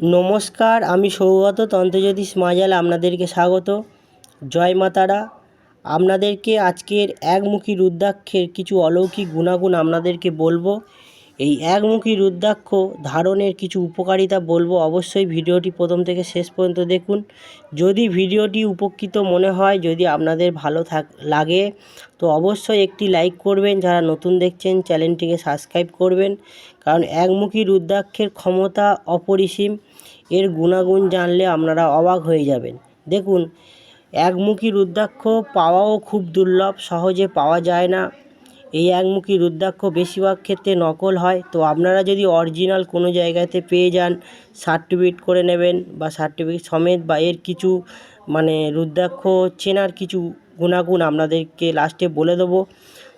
নমস্কার, আমি সৌগত তন্ত্রজ্যোতিষ মাজাল, আপনাদেরকে স্বাগত। জয় মাতারা। আপনাদেরকে আজকের একমুখী রুদ্রাক্ষের কিছু অলৌকিক গুণাগুণ আপনাদেরকে বলব। এই একমুখী রুদ্রাক্ষ ধারণের কিছু উপকারিতা বলব অবশ্যই ভিডিওটি প্রথম থেকে শেষ পর্যন্ত দেখুন। যদি ভিডিওটি উপকৃত মনে হয়, যদি আপনাদের ভালো থাক, লাগে, তো অবশ্যই একটি লাইক করবেন। যারা নতুন দেখছেন, চ্যানেলটিকে সাবস্ক্রাইব করবেন। কারণ একমুখী রুদ্রাক্ষের ক্ষমতা অপরিসীম, এর গুণাগুণ জানলে আপনারা অবাক হয়ে যাবেন। দেখুন, একমুখী রুদ্রাক্ষ পাওয়াও খুব দুর্লভ, সহজে পাওয়া যায় না। এই একমুখী রুদ্রাক্ষ বেশিরভাগ ক্ষেত্রে নকল হয়, তো আপনারা যদি অরিজিনাল কোনো জায়গাতে পেয়ে যান সার্টিফিকেট করে নেবেন বা সার্টিফিকেট সমেত বা এর কিছু মানে রুদ্রাক্ষ চেনার কিছু গুণাগুণ আপনাদেরকে লাস্টে বলে দেবো।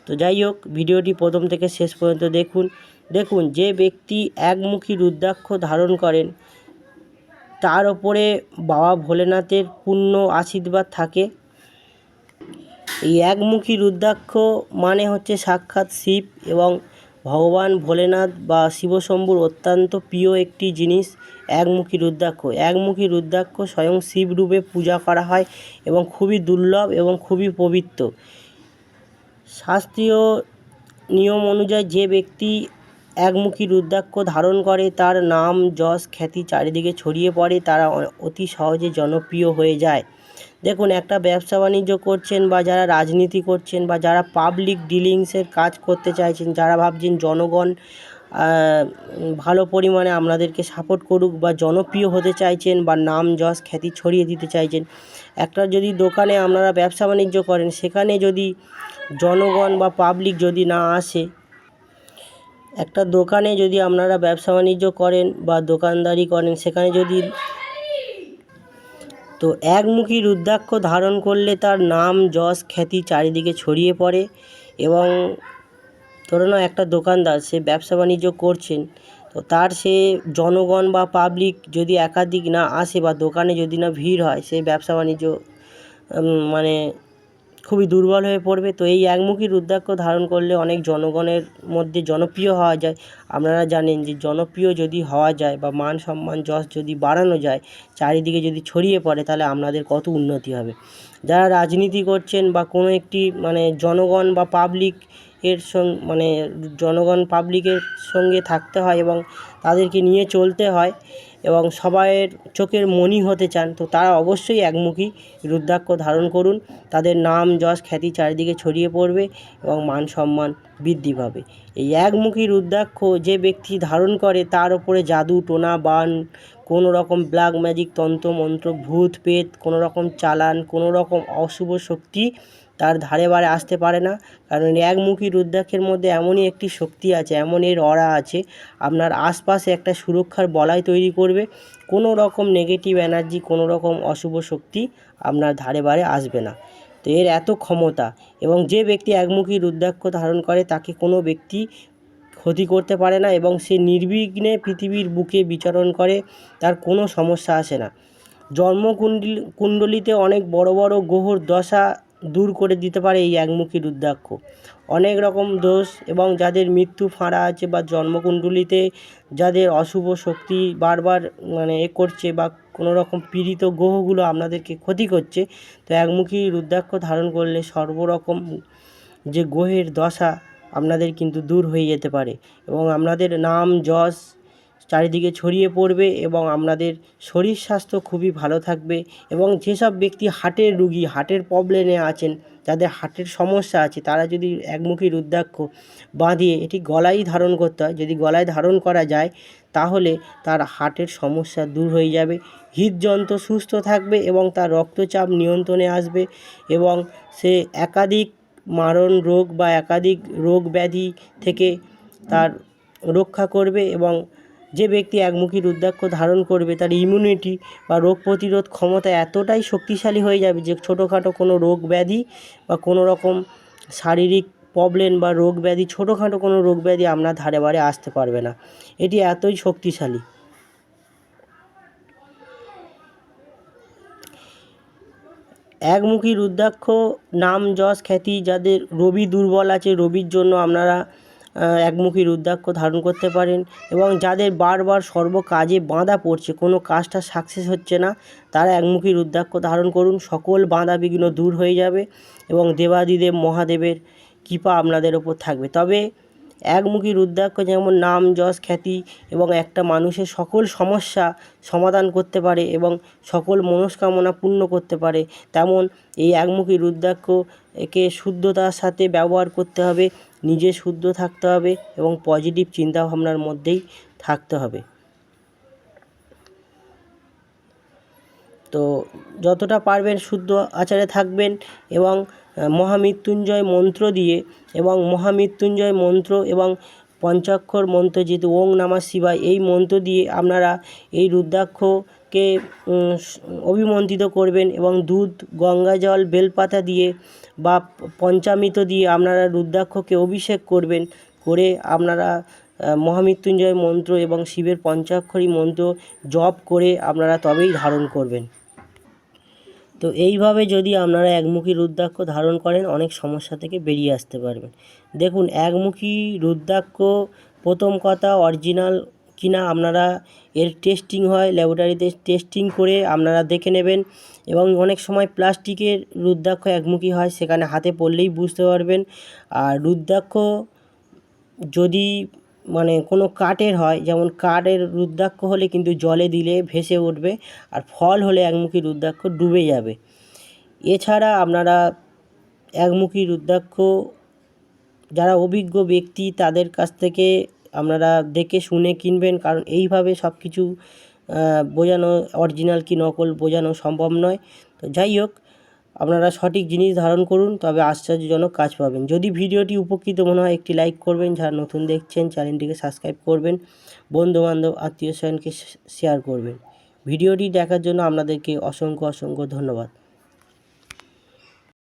তো যাই হোক, ভিডিওটি প্রথম থেকে শেষ পর্যন্ত দেখুন। দেখুন, যে ব্যক্তি একমুখী রুদ্রাক্ষ ধারণ করেন, তার ওপরে বাবা ভোলেনাথের পূর্ণ আশীর্বাদ থাকে। এই একমুখী রুদ্রাক্ষ মানে হচ্ছে সাক্ষাৎ শিব এবং ভগবান ভোলেনাথ বা শিবশম্ভুর অত্যন্ত প্রিয় একটি জিনিস, একমুখী রুদ্রাক্ষ। একমুখী রুদ্রাক্ষ স্বয়ং শিব রূপে পূজা করা হয় এবং খুবই দুর্লভ এবং খুবই পবিত্র। শাস্ত্রীয় নিয়ম অনুযায়ী যে ব্যক্তি একমুখী রুদ্রাক্ষ ধারণ করে, তার নাম যশ খ্যাতি চারিদিকে ছড়িয়ে পড়ে, তারা অতি সহজে জনপ্রিয় হয়ে যায়। দেখুন, একটা ব্যবসা বাণিজ্য করছেন বা যারা রাজনীতি করছেন বা যারা পাবলিক ডিলিংসের কাজ করতে চাইছেন, যারা ভাবছেন জনগণ ভালো পরিমাণে আপনাদেরকে সাপোর্ট করুক বা জনপ্রিয় হতে চাইছেন বা নাম যশ খ্যাতি ছড়িয়ে দিতে চাইছেন, একটা যদি দোকানে আপনারা ব্যবসা বাণিজ্য করেন, সেখানে যদি জনগণ বা পাবলিক যদি না আসে একটা দোকানে যদি আপনারা ব্যবসা বাণিজ্য করেন বা দোকানদারি করেন, সেখানে যদি তো একমুখী রুদ্রাক্ষ ধারণ করলে তার নাম যশ খ্যাতি চারিদিকে ছড়িয়ে পড়ে এবং ধরে নাও একটা দোকানদার, সে ব্যবসা বাণিজ্য করছেন, তো তার সে জনগণ বা পাবলিক যদি একাধিক না আসে বা দোকানে যদি না ভিড় হয়, সে ব্যবসা বাণিজ্য মানে খুবই দুর্বল হয়ে পড়বে। তো এই একমুখী রুদ্রাক্ষ ধারণ করলে অনেক জনগণের মধ্যে জনপ্রিয় হওয়া যায়। আপনারা জানেন যে জনপ্রিয় যদি হওয়া যায় বা মান সম্মান যশ যদি বাড়ানো যায়, চারিদিকে যদি ছড়িয়ে পড়ে, তাহলে আপনাদের কত উন্নতি হবে। যারা রাজনীতি করছেন বা কোনো একটি মানে জনগণ বা পাবলিক এর সঙ্গে মানে জনগণ পাবলিকের সঙ্গে থাকতে হয় এবং তাদেরকে নিয়ে চলতে হয় এবং সবাইয়ের চোখের মণি হতে চান, তো তারা অবশ্যই একমুখী। রুদ্রাক্ষ ধারণ করুন। তাদের নাম, যশ, খ্যাতি চারিদিকে ছড়িয়ে পড়বে এবং মান সম্মান বৃদ্ধি পাবে। এই একমুখী রুদ্রাক্ষ যে ব্যক্তি ধারণ করে, তার ওপরে জাদু, টোনা, বান কোনো রকম ব্ল্যাক ম্যাজিক তন্ত্র, মন্ত্র, ভূত পেত কোনো রকম চালান কোনো রকম অশুভ শক্তি তার ধারে বারে আসতে পারে না। কারণ একমুখী রুদ্রাক্ষের মধ্যে এমনই একটি শক্তি আছে, এমন এর অরা আছে, আপনার আশপাশে একটা সুরক্ষার বলয় তৈরি করবে। কোনো রকম নেগেটিভ এনার্জি কোনো রকম অশুভ শক্তি আপনার ধারে বারে আসবে না। তো এর এত ক্ষমতা এবং যে ব্যক্তি একমুখী রুদ্রাক্ষ ধারণ করে তাকে কোনো ব্যক্তি ক্ষতি করতে পারে না এবং সে নির্বিঘ্নে পৃথিবীর বুকে বিচরণ করে, তার কোনো সমস্যা আসে না। জন্মকুণ্ডলী, কুণ্ডলিতে অনেক বড় বড় গ্রহর দশা দূর করে দিতে পারে এই একমুখী রুদ্রাক্ষ। অনেক রকম দোষ এবং যাদের মৃত্যু ফাঁড়া আছে বা জন্মকুণ্ডলিতে যাদের অশুভ শক্তি বারবার মানে এ করছে বা কোনো রকম পীড়িত গ্রহগুলো আপনাদেরকে ক্ষতি করছে, তো একমুখী রুদ্রাক্ষ ধারণ করলে সর্বরকম যে গ্রহের দশা আপনাদের কিন্তু দূর হয়ে যেতে পারে এবং আপনাদের নাম, যশ চারিদিকে ছড়িয়ে পড়বে এবং আপনাদের শরীর স্বাস্থ্য খুবই ভালো থাকবে এবং যেসব ব্যক্তি হার্টের রুগী, হার্টের প্রবলেমে আছেন, যাদের হার্টের সমস্যা আছে, তারা যদি একমুখী রুদ্রাক্ষ বাঁধিয়ে এটি গলায় ধারণ করতে হয়, যদি গলায় ধারণ করা যায়, তাহলে তার হার্টের সমস্যা দূর হয়ে যাবে, হৃদযন্ত্র সুস্থ থাকবে এবং তার রক্তচাপ নিয়ন্ত্রণে আসবে এবং সে একাধিক মারণ রোগ বা একাধিক রোগ ব্যাধি থেকে তার রক্ষা করবে এবং যে ব্যক্তি একমুখী রুদ্রাক্ষ ধারণ করবে, তার ইমিউনিটি বা রোগ প্রতিরোধ ক্ষমতা এতটাই শক্তিশালী হয়ে যাবে যে ছোটোখাটো কোনো রোগ ব্যাধি বা কোনো রকম শারীরিক প্রবলেম বা রোগ ব্যাধি, ছোটোখাটো কোনো রোগ ব্যাধি আপনার ধারে বারে আসতে পারবে না। এটি এতই শক্তিশালী। একমুখী রুদ্রাক্ষ, নাম, যশ, খ্যাতি যাদের রবি দুর্বল আছে, রবির জন্য আপনারা একমুখী রুদ্রাক্ষ ধারণ করতে পারেন এবং যাদের বারবার সর্ব কাজে বাঁধা পড়ছে, কোনো কাজটা সাকসেস হচ্ছে না, তারা একমুখী রুদ্রাক্ষ ধারণ করুন। সকল বাঁধা বিঘ্ন দূর হয়ে যাবে এবং দেবাদিদেব মহাদেবের কৃপা আপনাদের ওপর থাকবে। তবে একমুখী রুদ্রাক্ষ যেমন নাম, যশ, খ্যাতি এবং একটা মানুষের সকল সমস্যা সমাধান করতে পারে এবং সকল মনস্কামনা পূর্ণ করতে পারে, তেমন এই একমুখী রুদ্রাক্ষ একে শুদ্ধতার সাথে ব্যবহার করতে হবে, নিজে শুদ্ধ থাকতে হবে এবং পজিটিভ চিন্তাভাবনার মধ্যেই থাকতে হবে। তো যতটা পারবেন শুদ্ধ আচারে থাকবেন এবং মহামৃত্যুঞ্জয় মন্ত্র দিয়ে এবং মহামৃত্যুঞ্জয় মন্ত্র এবং পঞ্চাক্ষর মন্ত্র যেহেতু ওং নামা শিবায় এই মন্ত্র দিয়ে আপনারা এই রুদ্রাক্ষকে অভিমন্ত্রিত করবেন এবং দুধ, গঙ্গা জল, বেলপাতা দিয়ে বা পঞ্চামৃত দিয়ে আপনারা রুদ্রাক্ষকে অভিষেক করবেন করে আপনারা মহামৃত্যুঞ্জয় মন্ত্র এবং শিবের পঞ্চাক্ষরী মন্ত্র জপ করে আপনারা তবেই ধারণ করবেন। তো এইভাবে যদি আপনারা একমুখী রুদ্রাক্ষ ধারণ করেন, অনেক সমস্যা থেকে বেরিয়ে আসতে পারবেন। দেখুন, একমুখী রুদ্রাক্ষ প্রথম কথা অরিজিনাল কিনা আপনারা এর টেস্টিং হয় ল্যাবরেটরিতে টেস্টিং করে আপনারা দেখে নেবেন এবং অনেক সময় প্লাস্টিকের রুদ্রাক্ষ একমুখী হয়, সেখানে হাতে পড়লেই বুঝতে পারবেন। আর রুদ্রাক্ষ যদি মানে কোনো কাঠের হয়, যেমন কাঠের রুদ্রাক্ষ হলে কিন্তু জলে দিলে ভেসে উঠবে আর ফল হলে একমুখী রুদ্রাক্ষ ডুবে যাবে। এছাড়া আপনারা একমুখী রুদ্রাক্ষ, যারা অভিজ্ঞ ব্যক্তি তাদের কাছ থেকে আপনারা দেখে শুনে কিনবেন, কারণ এইভাবে সব কিছু বোঝানো অরিজিনাল কি নকল বোঝানো সম্ভব নয়। তো যাই হোক আপনারা সঠিক জিনিস ধারণ করুন, তবে আশ্চর্যজনক কাজ পাবেন। যদি ভিডিওটি উপকৃত মনে হয়, একটি লাইক করবেন। যারা নতুন দেখছেন, চ্যানেলটিকে সাবস্ক্রাইব করবেন। বন্ধুবান্ধব, আত্মীয় স্বজনকে শেয়ার করবেন। ভিডিওটি দেখার জন্য আপনাদেরকে অসংখ্য অসংখ্য ধন্যবাদ।